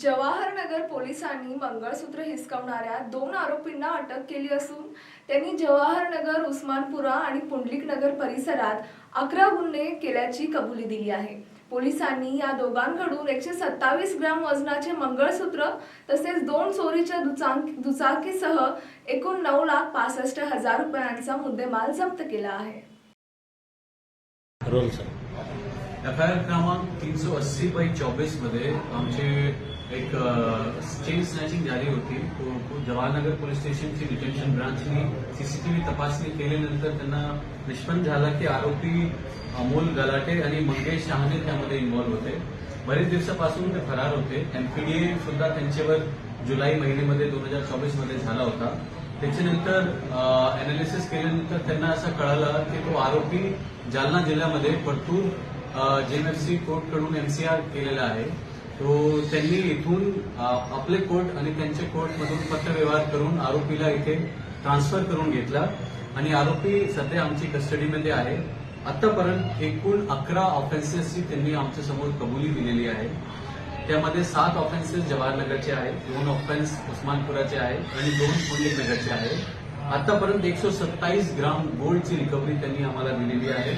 जवाहरनगर पोलिसांनी मंगळसूत्र हिसकावणाऱ्या दोन आरोपींना अटक केली असून त्यांनी जवाहरनगर उस्मानपुरा आणि पुंडलिक नगर परिसरात अकरा गुन्हे केल्याची कबुली दिली आहे. पोलिसांनी या दोघांकडून एकशे सत्तावीस ग्रॅम वजनाचे मंगळसूत्र तसेच दोन चोरीच्या दुचाक दुचाकीसह एकूण नऊ लाख पासष्ट हजार रुपयांचा मुद्देमाल जप्त केला आहे. एफ आय आर क्रमांक तीनशे अस्सी बाय चोवीसमध्ये आमचे एक चेन स्नॅचिंग झाली होती. तो जवाहरनगर पोलीस स्टेशनची डिटेन्शन ब्रांचनी सीसीटीव्ही तपासणी केल्यानंतर त्यांना निष्पन्न झाला की आरोपी अमोल गलाटे आणि मंगेश शहाणे त्यामध्ये इन्व्हॉल्व्ह होते. बरेच दिवसापासून ते फरार होते. एमपीडीए सुद्धा त्यांच्यावर जुलै महिन्यामध्ये दोन हजार चोवीसमध्ये झाला होता. त्याच्यानंतर अनालिसिस केल्यानंतर त्यांना असं कळालं की तो आरोपी जालना जिल्ह्यामध्ये परतूर जेएमएफसी कोर्टकडून एमसीआर केलेला आहे. तो त्यांनी इथून आपले कोर्ट आणि त्यांचे कोर्टमधून पत्रव्यवहार करून आरोपीला इथे ट्रान्सफर करून घेतला. आणि आरोपी सध्या आमची कस्टडीमध्ये आहे. आतापर्यंत एकूण अकरा ऑफेन्सेसची त्यांनी आमच्यासमोर कबुली दिलेली आहे. त्यामध्ये सात ऑफेन्सेस जवाहरनगरचे आहेत दोन ऑफेन्स उस्मानपुराचे आहेत आणि दोन पुणे नगरचे आहेत. आतापर्यंत एकशे सत्तावीस ग्राम गोल्डची रिकव्हरी त्यांनी आम्हाला दिलेली आहे.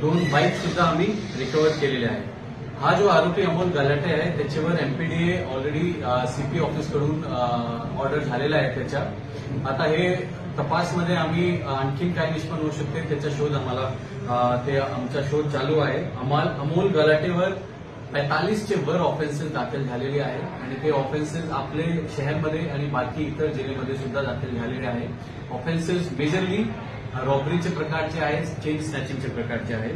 दोन बाईक सुद्धा आम्ही रिकव्हर केलेले आहेत. हा जो आरोपी अमोल गलाटे आहे त्याच्यावर एमपीडीए ऑलरेडी सीपी ऑफिसकडून ऑर्डर झालेला आहे त्याच्या आता हे तपासमध्ये आम्ही आणखीन काय निष्पन्न होऊ शकते त्याचा शोध आम्हाला ते आमचा शोध चालू आहे. अमाल अमोल गलाटेवर पैतालीसचे वर ऑफेन्सेस दाखल झालेले आहेत आणि ते ऑफेन्सेस आपले शहरमध्ये आणि बाकी इतर जिल्ह्यामध्ये सुद्धा दाखल झालेले आहे. ऑफेन्सेस मेजरली रॉबरीचे प्रकारचे आहेत चेन स्नॅचिंगचे प्रकारचे आहेत.